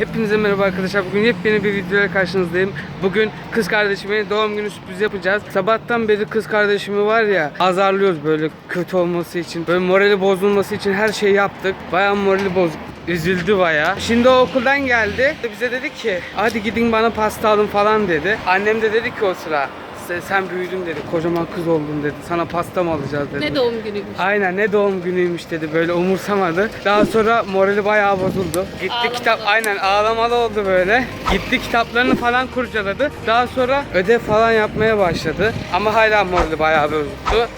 Hepinize merhaba arkadaşlar. Bugün yepyeni bir videoyla karşınızdayım. Bugün kız kardeşime doğum günü sürprizi yapacağız. Sabahtan beri kız kardeşimi var ya azarlıyoruz böyle kötü olması için. Böyle morali bozulması için her şeyi yaptık. Bayağı morali bozuk. Üzüldü bayağı. Şimdi o okuldan geldi. Bize dedi ki hadi gidin bana pasta alın falan dedi. Annem de dedi ki o sıra "Sen- sen büyüdün dedi. Kocaman kız oldun dedi. Sana pasta mı alacağız dedi. Ne doğum günüymüş. Aynen ne doğum günüymüş dedi böyle umursamadı. Daha sonra morali bayağı bozuldu. Gitti Ağlamalı kitap aynen ağlamalı oldu böyle. Gitti kitaplarını falan kurcaladı. Daha sonra ödev falan yapmaya başladı. Ama hala morali bayağı bozuldu.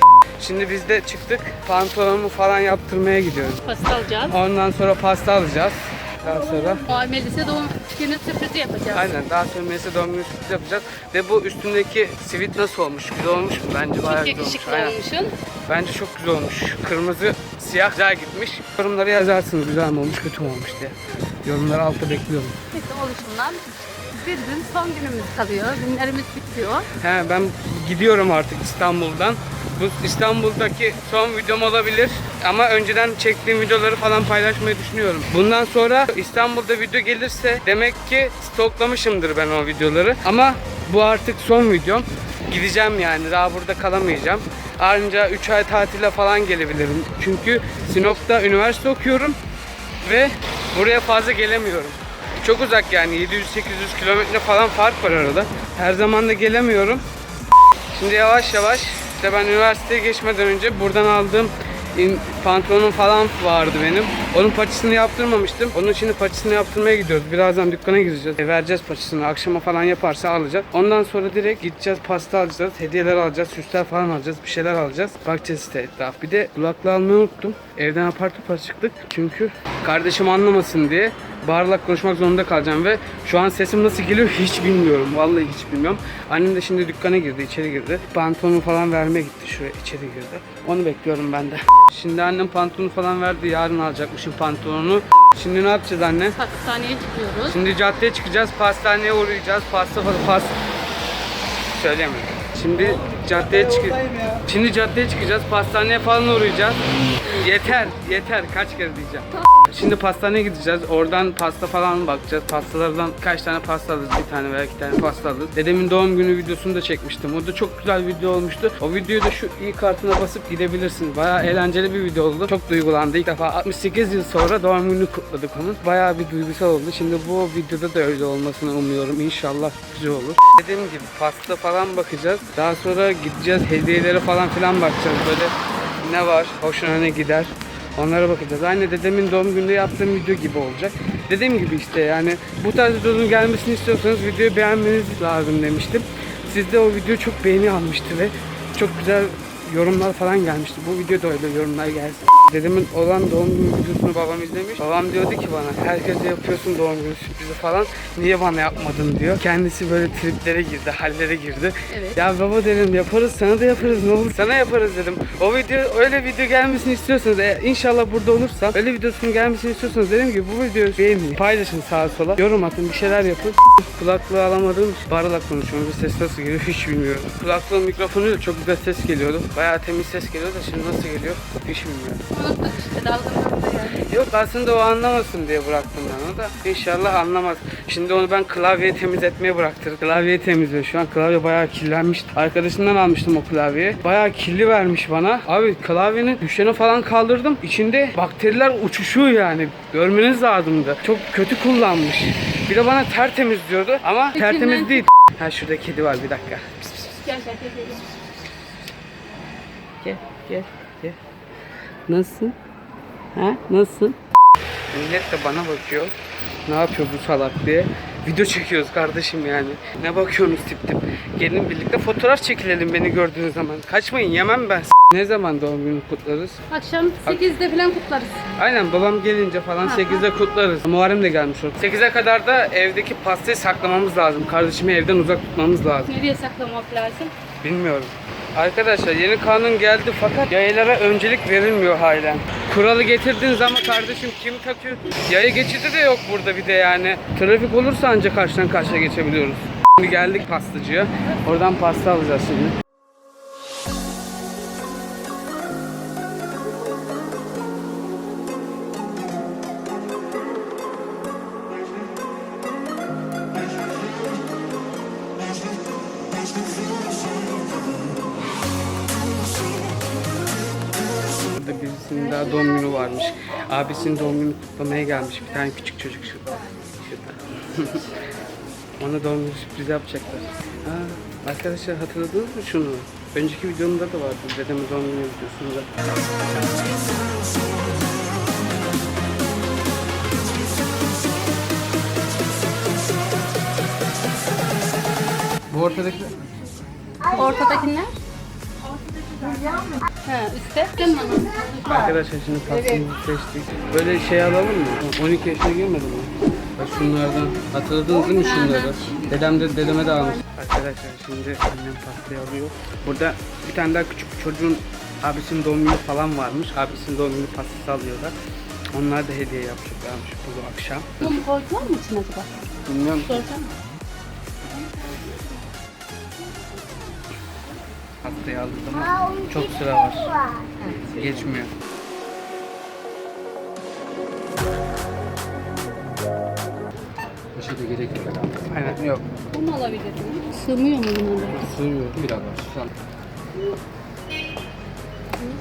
Şimdi biz de çıktık. Pantolonumu falan yaptırmaya gidiyoruz. Pasta alacağız. Ondan sonra pasta alacağız. Daha sonra Muamelise doğum günü sürprizi yapacağız. Aynen daha sonra Melisa doğum günü sürpriz yapacağız. Ve bu üstündeki sivit nasıl olmuş? Güzel olmuş mu? Bence bayağı Çok güzel olmuş. yakışıklı Aynen. olmuşsun. Bence çok güzel olmuş. Kırmızı, siyah güzel gitmiş. Yorumlara yazarsınız güzel mi olmuş, kötü mü olmuş diye. Yorumları altta bekliyorum. Neyse oluşumdan bir gün son günümüz kalıyor. Günlerimiz bitiyor. He ben gidiyorum artık İstanbul'dan. Bu İstanbul'daki son videom olabilir. Ama önceden çektiğim videoları falan paylaşmayı düşünüyorum. Bundan sonra İstanbul'da video gelirse demek ki stoklamışımdır ben o videoları. Ama bu artık son videom. Gideceğim yani daha burada kalamayacağım. Ayrıca 3 ay tatile falan gelebilirim. Çünkü Sinop'ta üniversite okuyorum ve buraya fazla gelemiyorum. Çok uzak yani 700-800 kilometre falan fark var arada. Her zaman da gelemiyorum. Şimdi yavaş yavaş işte ben üniversiteye geçmeden önce buradan aldığım pantolonum falan vardı benim. Onun paçasını yaptırmamıştım. Onun şimdi paçasını yaptırmaya gidiyoruz. Birazdan dükkana gireceğiz. E, vereceğiz paçasını. Akşama falan yaparsa alacak. Ondan sonra direkt gideceğiz pasta alacağız. Hediyeler alacağız. Süsler falan alacağız. Bir şeyler alacağız. Bakacağız işte etraf. Bir de kulaklığı almayı unuttum. Evden apar topar çıktık. Çünkü kardeşim anlamasın diye bağırarak konuşmak zorunda kalacağım ve şu an sesim nasıl geliyor hiç bilmiyorum. Vallahi hiç bilmiyorum. Annem de şimdi dükkana girdi, içeri girdi. Pantolonu falan vermeye gitti şuraya içeri girdi. Onu bekliyorum ben de. Şimdi annem pantolonu falan verdi. Yarın alacakmışım pantolonu. Şimdi ne yapacağız anne? Pastaneye çıkıyoruz. Şimdi caddeye çıkacağız. Pastaneye uğrayacağız. Pasta falan pasta söyleyemiyorum. Şimdi caddeye çık. Şimdi caddeye çıkacağız. Pastaneye falan uğrayacağız. Yeter, yeter. Kaç kere diyeceğim. Şimdi pastaneye gideceğiz. Oradan pasta falan bakacağız. Pastalardan kaç tane pasta alırız? Bir tane veya iki tane pasta alırız. Dedemin doğum günü videosunu da çekmiştim. O da çok güzel video olmuştu. O videoyu da şu i kartına basıp gidebilirsiniz. Bayağı eğlenceli bir video oldu. Çok duygulandı. İlk defa 68 yıl sonra doğum gününü kutladık onun. Bayağı bir duygusal oldu. Şimdi bu videoda da öyle olmasını umuyorum. İnşallah güzel olur. Dediğim gibi pasta falan bakacağız. Daha sonra gideceğiz hediyelere falan filan bakacağız. Böyle ne var, hoşuna ne gider. Onlara bakacağız. Aynı dedemin doğum gününde yaptığım video gibi olacak. Dediğim gibi işte yani bu tarz videonun gelmesini istiyorsanız videoyu beğenmeniz lazım demiştim. Sizde o video çok beğeni almıştı ve çok güzel yorumlar falan gelmişti. Bu videoda öyle yorumlar gelsin. Dedemin olan doğum günü videosunu babam izlemiş. Babam diyordu ki bana herkese yapıyorsun doğum günü sürprizi falan. Niye bana yapmadın diyor. Kendisi böyle triplere girdi, hallere girdi. Evet. Ya baba dedim yaparız sana da yaparız ne olur sana yaparız dedim. O video öyle video gelmesini istiyorsanız eğer inşallah burada olursam öyle videosunun gelmesini istiyorsanız dediğim gibi bu videoyu beğenin. Paylaşın sağa sola. Yorum atın bir şeyler yapın. Kulaklığı alamadığım için bağırarak konuşuyorum. Ses nasıl geliyor hiç bilmiyorum. Kulaklığın mikrofonuyla çok güzel ses geliyordu. Bayağı temiz ses geliyor da şimdi nasıl geliyor hiç bilmiyorum. Unuttuk işte dalgınlıkta yani. Yok aslında o anlamasın diye bıraktım ben onu da. İnşallah anlamaz. Şimdi onu ben klavyeyi temizletmeye bıraktırdım. Klavyeyi temizliyor şu an. Klavye bayağı kirlenmişti. Arkadaşından almıştım o klavyeyi. Bayağı kirli vermiş bana. Abi klavyenin düşeni falan kaldırdım. İçinde bakteriler uçuşuyor yani. Görmeniz lazımdı. Çok kötü kullanmış. Bir de bana tertemiz diyordu ama tertemiz değil. Ha şurada kedi var bir dakika. Gel gel gel. gel. Gel gel gel. Nasıl? Ha nasıl? Millet de bana bakıyor. Ne yapıyor bu salak diye. Video çekiyoruz kardeşim yani. Ne bakıyorsunuz tip tip. Gelin birlikte fotoğraf çekilelim beni gördüğünüz zaman. Kaçmayın yemem ben. Ne zaman doğum günü kutlarız? Akşam 8'de falan kutlarız. Aynen babam gelince falan Ha, 8'de kutlarız. Muharrem de gelmiş olur. 8'e kadar da evdeki pastayı saklamamız lazım. Kardeşimi evden uzak tutmamız lazım. Nereye saklamak lazım? Bilmiyorum. Arkadaşlar yeni kanun geldi fakat yayalara öncelik verilmiyor halen. Kuralı getirdiğin zaman kardeşim kim takıyor? Yaya geçidi de yok burada bir de yani. Trafik olursa ancak karşıdan karşıya geçebiliyoruz. Şimdi geldik pastacıya. Oradan pasta alacağız şimdi. Abisinin daha doğum günü varmış. Abisinin doğum günü kutlamaya gelmiş bir tane küçük çocuk şurada. Şurada. Ona doğum günü sürpriz yapacaklar. Aa, arkadaşlar hatırladınız mı şunu? Önceki videomda da vardı dedemin doğum günü videosunda. Bu ortadaki Ortadakiler? Ha, üstte. Arkadaşlar şimdi pastamızı seçtik. Böyle şey alalım mı? 12 yaşına girmedi mi? Bak şunlardan. Hatırladınız değil mi şunları? Dedem de dedeme de almış. Arkadaşlar şimdi annem pastayı alıyor. Burada bir tane daha küçük bir çocuğun abisinin doğum günü falan varmış. Abisinin doğum günü pastası alıyorlar. Onlar da hediye yapacaklarmış bu akşam. Bunu koydular mı içine acaba? Bilmiyorum Sorsana. Pastayı aldık ama çok sıra var. Geçmiyor. Başa da gerek yok herhalde. Aynen yok. Bunu alabilir miyim? Sığmıyor mu buna da? Sığmıyor. Biraz var. Susam.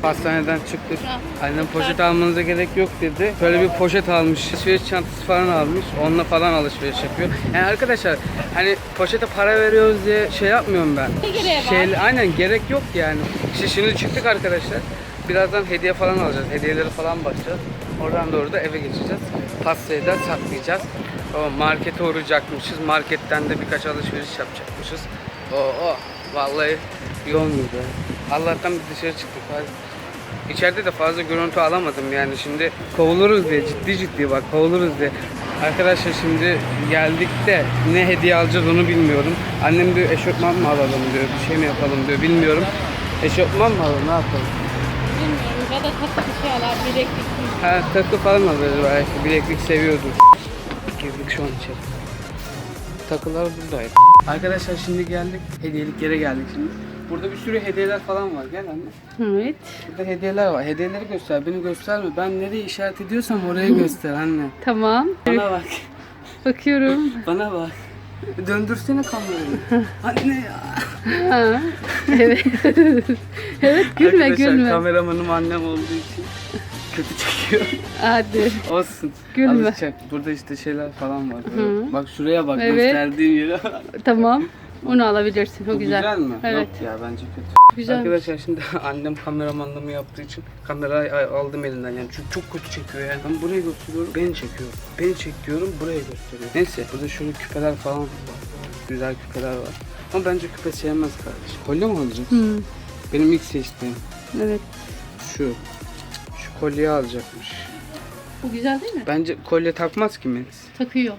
Hastaneden çıktık. Annem poşet almanıza gerek yok dedi. Böyle bir poşet almış. Alışveriş çantası falan almış. Onunla falan alışveriş yapıyor. Yani arkadaşlar hani poşete para veriyoruz diye şey yapmıyorum ben. Ne gereği var? Şey, aynen gerek yok yani. İşte şimdi çıktık arkadaşlar. Birazdan hediye falan alacağız. Hediyeleri falan bakacağız. Oradan doğru da eve geçeceğiz. Pastayı da saklayacağız. O markete uğrayacakmışız. Marketten de birkaç alışveriş yapacakmışız. O, o vallahi yoğun gibi. Allah'tan dışarı çıktık. Hadi. İçeride de fazla görüntü alamadım yani şimdi kovuluruz diye ciddi ciddi bak kovuluruz diye. Arkadaşlar şimdi geldik de ne hediye alacağız onu bilmiyorum. Annem diyor eşofman mı alalım diyor bir şey mi yapalım diyor bilmiyorum. Eşofman mı alalım ne yapalım? Bilmiyorum. Ya da tatlı bir şey alar. Bileklik. Ha takı falan alırız belki bileklik seviyordur. Girdik şu an içeri. Takılar buradaydı. Arkadaşlar şimdi geldik hediyelik yere geldik şimdi. Burada bir sürü hediyeler falan var gel anne. Evet. Burada hediyeler var. Hediyeleri göster. Beni gösterme. Ben nereye işaret ediyorsam oraya göster anne. Tamam. Bana bak. Bakıyorum. Bana bak. Döndürsene kamerayı. anne ya. Ha. Evet. evet gülme Arkadaşlar gülme. kameramanım annem olduğu için kötü çekiyor. Hadi. Olsun. Gülme. Alışacak. Burada işte şeyler falan var. böyle. Bak şuraya bak. Evet. Gösterdiğim yere. Tamam. Onu alabilirsin. O Bu güzel. güzel mi? Evet. Yok ya bence kötü. Güzel. Arkadaşlar şimdi annem kameramanlığımı yaptığı için kamerayı aldım elinden yani çünkü çok kötü çekiyor yani. Ben buraya gösteriyorum, beni çekiyor. Beni çekiyorum, buraya gösteriyor. Neyse burada şöyle küpeler falan var. Güzel küpeler var. Ama bence küpe sevmez kardeşim. Kolye mi alacağız? Hmm, Benim ilk seçtiğim evet. şu. Şu kolyeyi alacakmış. Bu güzel değil mi? Bence kolye takmaz ki Melis. Takıyor.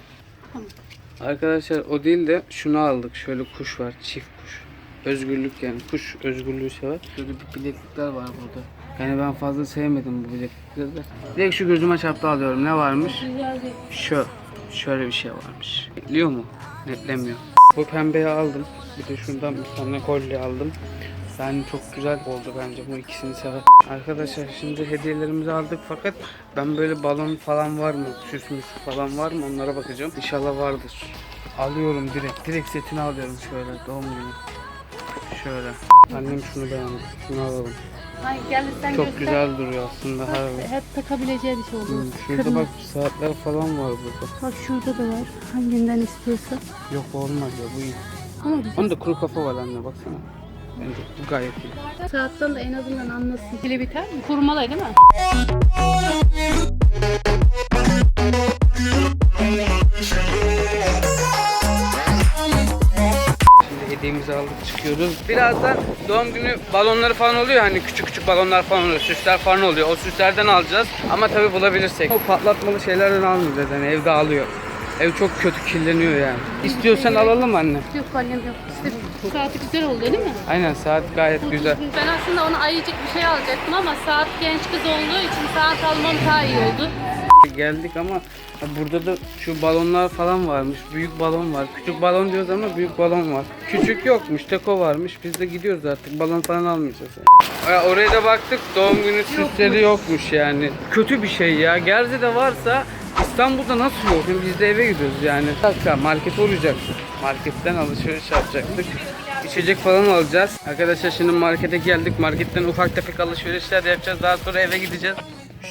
Arkadaşlar o değil de şunu aldık. Şöyle kuş var, çift kuş. Özgürlük yani kuş özgürlüğü sever. Şöyle bir bileklikler var burada. Yani ben fazla sevmedim bu bileklikleri de. Direkt şu gözüme çarptı alıyorum. Ne varmış? Şu. Şöyle bir şey varmış. Netliyor mu? Netlemiyor. Bu pembeyi aldım. Bir de şundan bir tane kolye aldım. Yani çok güzel oldu bence. Bu ikisini sever. Arkadaşlar şimdi hediyelerimizi aldık fakat ben böyle balon falan var mı? Süs müs falan var mı? Onlara bakacağım. İnşallah vardır. Alıyorum direkt. Direkt setini alıyorum şöyle doğum günü. Şöyle. Annem şunu beğendi. Şunu alalım. Ay gel sen Çok göster. güzel duruyor aslında harbi. Hep takabileceği bir şey oldu. Hmm, Şurada bak saatler falan var burada. Bak şurada da var. Hanginden istiyorsa. Yok olmaz ya bu iyi. Ama güzel. Onda kuru kafa var anne baksana. Bence bu gayet iyi. Saatten de en azından anlasın. Pili biter mi? Kurmalı değil mi? Şimdi hediyemizi aldık çıkıyoruz. Birazdan doğum günü balonları falan oluyor hani küçük küçük balonlar falan oluyor, süsler falan oluyor. O süslerden alacağız ama tabi bulabilirsek. O patlatmalı şeylerden almayacağız yani evde alıyor. Ev çok kötü kirleniyor yani. İstiyorsan alalım anne. Yok annem yok. İşte saati güzel oldu değil mi? Aynen saat gayet güzel. Ben aslında ona ayıcık bir şey alacaktım ama saat genç kız olduğu için saat almam daha iyi oldu. Geldik ama burada da şu balonlar falan varmış. Büyük balon var. Küçük balon diyoruz ama büyük balon var. Küçük yokmuş. Teko varmış. Biz de gidiyoruz artık. Balon falan almayacağız. Yani. Oraya da baktık. Doğum günü süsleri yokmuş yani. Kötü bir şey ya. Gerze'de varsa İstanbul'da nasıl yok? Şimdi Biz de eve gidiyoruz yani. Markete uğrayacaktık. Marketten alışveriş yapacaktık. İçecek falan alacağız. Arkadaşlar şimdi markete geldik. Marketten ufak tefek alışverişler yapacağız. Daha sonra eve gideceğiz.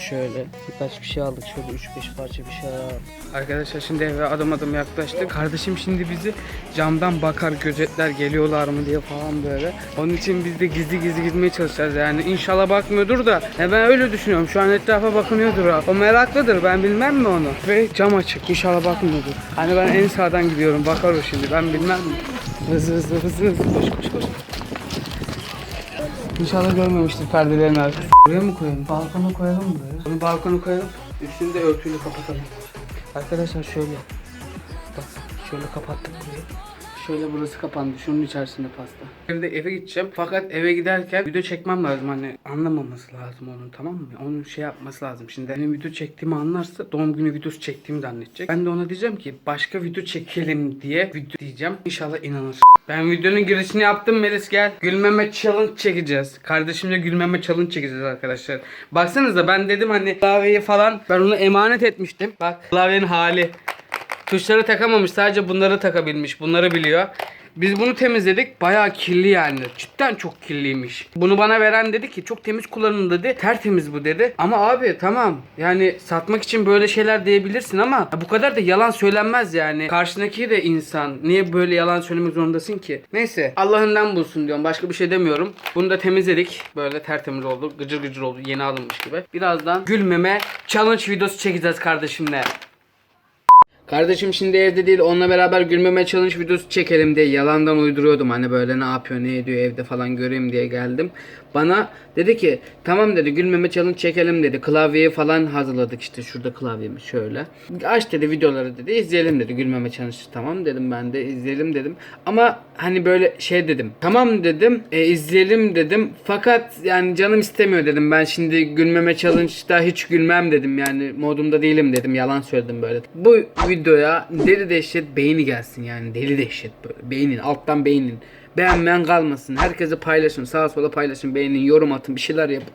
Şöyle birkaç bir şey aldık. Şöyle 3-5 parça bir şey aldık. Arkadaşlar şimdi eve adım adım yaklaştık. Kardeşim şimdi bizi camdan bakar gözetler geliyorlar mı diye falan böyle. Onun için biz de gizli gizli gitmeye çalışacağız yani. İnşallah bakmıyordur da. Ya ben öyle düşünüyorum. Şu an etrafa bakınıyordur ha. O meraklıdır. Ben bilmem mi onu? Ve cam açık. İnşallah bakmıyordur. Hani ben en sağdan gidiyorum. Bakar o şimdi. Ben bilmem mi? Hızlı hızlı hızlı hızlı. Koş koş koş. İnşallah görmemiştir perdelerin arkası. Buraya mı koyalım? Balkona koyalım mı böyle? Bunu balkona koyalım. Üstünü de örtüyle kapatalım. Arkadaşlar şöyle. Bak şöyle kapattık burayı. Şöyle burası kapandı. Şunun içerisinde pasta. Evde eve gideceğim. Fakat eve giderken video çekmem lazım. Hani anlamaması lazım onun tamam mı? Onun şey yapması lazım. Şimdi benim video çektiğimi anlarsa doğum günü videosu çektiğimi zannedecek. Ben de ona diyeceğim ki başka video çekelim diye video diyeceğim. İnşallah inanır. Ben videonun girişini yaptım Melis gel. Gülmeme challenge çekeceğiz. Kardeşimle gülmeme challenge çekeceğiz arkadaşlar. Baksanıza ben dedim hani klavyeyi falan ben onu emanet etmiştim. Bak klavyenin hali. Tuşları takamamış sadece bunları takabilmiş. Bunları biliyor. Biz bunu temizledik. Bayağı kirli yani. Cidden çok kirliymiş. Bunu bana veren dedi ki çok temiz kullanın dedi. Tertemiz bu dedi. Ama abi tamam. Yani satmak için böyle şeyler diyebilirsin ama bu kadar da yalan söylenmez yani. Karşındaki de insan. Niye böyle yalan söylemek zorundasın ki? Neyse. Allah'ından bulsun diyorum. Başka bir şey demiyorum. Bunu da temizledik. Böyle tertemiz oldu. Gıcır gıcır oldu. Yeni alınmış gibi. Birazdan gülmeme challenge videosu çekeceğiz kardeşimle. Kardeşim şimdi evde değil onunla beraber gülmeme challenge videosu çekelim diye yalandan uyduruyordum hani böyle ne yapıyor ne ediyor evde falan göreyim diye geldim. Bana dedi ki tamam dedi gülmeme challenge çekelim dedi. Klavyeyi falan hazırladık işte şurada klavyemiz şöyle. Aç dedi videoları dedi. İzleyelim dedi. Gülmeme challenge tamam dedim ben de. İzleyelim dedim. Ama hani böyle şey dedim tamam dedim. E, izleyelim dedim. Fakat yani canım istemiyor dedim. Ben şimdi gülmeme challenge'da hiç gülmem dedim. Yani modumda değilim dedim. Yalan söyledim böyle. Bu videoya deli dehşet beğeni gelsin yani. Deli dehşet böyle. Beğenin alttan beğenin. Beğenmeyen kalmasın. Herkese paylaşın. Sağa sola paylaşın. Beğenin. Yorum atın. Bir şeyler yapın.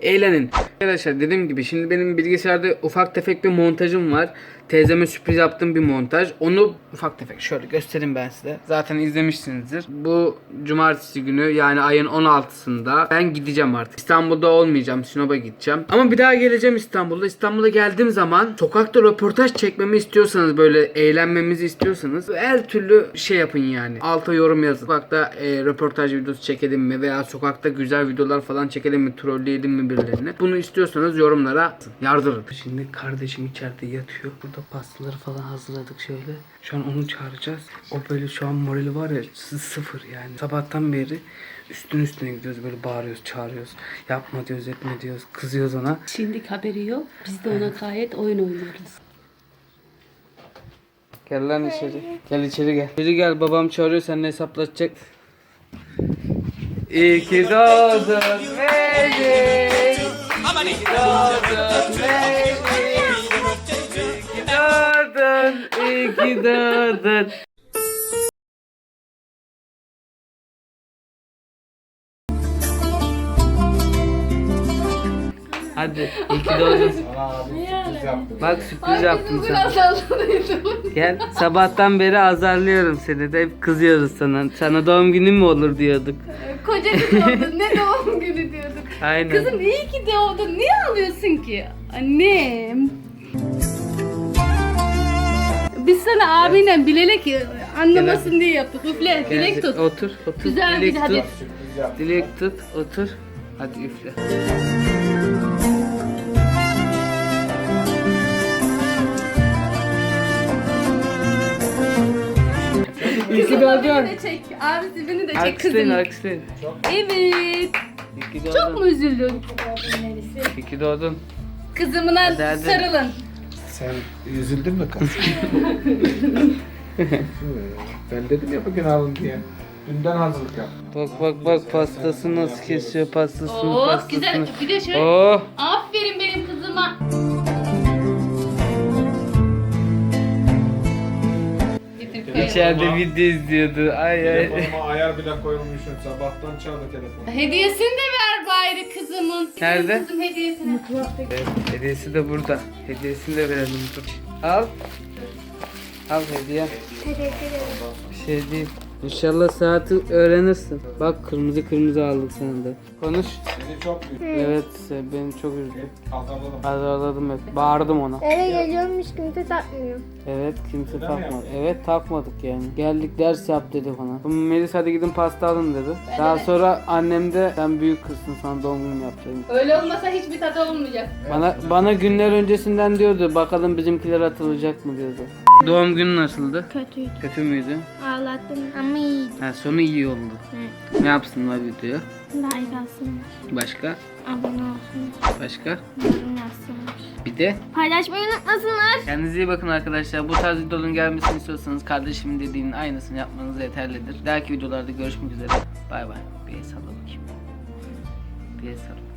Eğlenin. Arkadaşlar dediğim gibi şimdi benim bilgisayarda ufak tefek bir montajım var. Teyzeme sürpriz yaptığım bir montaj. Onu ufak tefek şöyle göstereyim ben size. Zaten izlemişsinizdir. Bu cumartesi günü yani ayın 16'sında ben gideceğim artık. İstanbul'da olmayacağım. Sinop'a gideceğim. Ama bir daha geleceğim İstanbul'da. İstanbul'a geldiğim zaman sokakta röportaj çekmemi istiyorsanız böyle eğlenmemizi istiyorsanız her türlü şey yapın yani. Alta yorum yazın. Sokakta e, röportaj videosu çekelim mi veya sokakta güzel videolar falan çekelim mi trolleyelim mi birilerini. Bunu istiyorsanız yorumlara. Yardırın. Şimdi kardeşim içeride yatıyor. Burada pastaları falan hazırladık şöyle. Şu an onu çağıracağız. O böyle şu an morali var ya sı- sıfır yani. Sabahtan beri üstün üstüne gidiyoruz böyle bağırıyoruz çağırıyoruz. Yapma diyoruz etme diyoruz kızıyoruz ona. Şimdilik haberi yok. Biz de ona gayet oyun oynuyoruz. Gel lan içeri. Gel içeri gel. İçeri gel babam çağırıyor seninle hesaplaşacak. İyi ki doğdun Melih. İyi ki doğdun Melih. İyi ki doğdun. İyi ki doğdun. Hadi iyi ki doğdun. Bak sürpriz yaptım sana. Gel sabahtan beri azarlıyorum seni de hep kızıyoruz sana. Sana doğum günün mü olur diyorduk. Koca doğdun. Ne doğum günü diyorduk. Aynen. Kızım iyi ki doğdun. Niye ağlıyorsun ki? Annem. Biz sana abiyle bilerek anlamasın diye yaptık. Üfle, dilek tut. Otur, otur. Güzel Dilek bir hadi. tut. Dilek tut, otur. Hadi üfle. İyi ki doğdun. de çek. Abisi beni de çek Alkışlayın, kızım. alkışlayın. Evet. İyi ki doğdun. Çok mu üzüldün? İyi ki doğdun. Kızımına Hadi, hadi. sarılın. Sen üzüldün mü kız? ben dedim ya bugün alın diye. Dünden hazırlık yap. Bak bak bak pastası nasıl kesiyor pastasını Oo pastasını. güzel. Bir de şöyle. Oh. Aferin benim kızıma. İçeride video izliyordu. Ay ay. Telefonuma ayar bile koyulmuşum. Sabahtan çaldı telefon. Hediyesini de ver bari kızımın. Nerede? Kızım hediyesini. Evet, hediyesi de burada. Hediyesini de verelim dur. Al. Al hediye. Bir şey değil. İnşallah saati öğrenirsin. Bak kırmızı kırmızı aldık sana da. Konuş. Seni çok büyük. Evet beni çok üzdü. Azarladım. Azarladım hep. Bağırdım ona. Eve geliyormuş kimse takmıyor. Evet kimse Öyle mi takmadı. Evet takmadık yani. Geldik ders yap dedik ona. Melis hadi gidin pasta alın dedi. Daha sonra annem de sen büyük kızsın sana doğum günü yapacağım. Öyle olmasa hiçbir tadı olmayacak. Bana bana günler öncesinden diyordu bakalım bizimkiler atılacak mı diyordu. Doğum günü nasıldı? Kötüydü. Kötü müydü? Ağlattım ama iyiydi. Ha sonu iyi oldu. Ne yapsınlar videoya? Like alsınlar. Başka? Abone olsunlar. Başka? Yorum yazsınlar. Bir de Paylaşmayı unutmasınlar. Kendinize iyi bakın arkadaşlar. Bu tarz videoların gelmesini istiyorsanız kardeşimin dediğinin aynısını yapmanız yeterlidir. Dahaki videolarda görüşmek üzere. Bay bay. Bir el salla bakayım. Bir el salla.